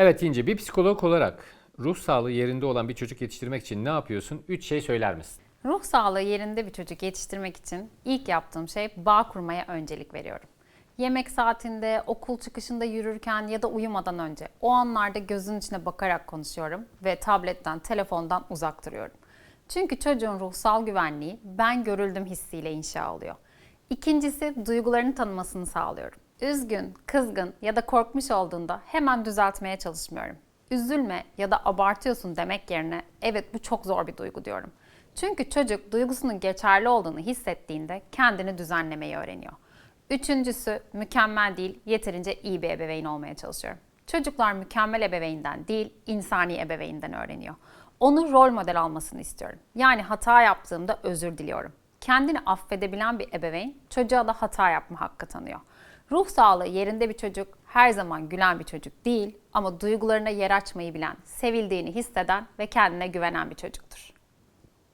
Evet İnce, bir psikolog olarak ruh sağlığı yerinde olan bir çocuk yetiştirmek için ne yapıyorsun? Üç şey söyler misin? Ruh sağlığı yerinde bir çocuk yetiştirmek için ilk yaptığım şey bağ kurmaya öncelik veriyorum. Yemek saatinde, okul çıkışında yürürken ya da uyumadan önce o anlarda gözün içine bakarak konuşuyorum ve tabletten, telefondan uzak duruyorum. Çünkü çocuğun ruhsal güvenliği ben görüldüm hissiyle inşa oluyor. İkincisi duygularını tanımasını sağlıyorum. Üzgün, kızgın ya da korkmuş olduğunda hemen düzeltmeye çalışmıyorum. Üzülme ya da abartıyorsun demek yerine evet bu çok zor bir duygu diyorum. Çünkü çocuk duygusunun geçerli olduğunu hissettiğinde kendini düzenlemeyi öğreniyor. Üçüncüsü mükemmel değil, yeterince iyi bir ebeveyn olmaya çalışıyorum. Çocuklar mükemmel ebeveynden değil, insani ebeveynden öğreniyor. Onu rol model almasını istiyorum. Yani hata yaptığımda özür diliyorum. Kendini affedebilen bir ebeveyn çocuğa da hata yapma hakkı tanıyor. Ruh sağlığı yerinde bir çocuk her zaman gülen bir çocuk değil ama duygularına yer açmayı bilen, sevildiğini hisseden ve kendine güvenen bir çocuktur.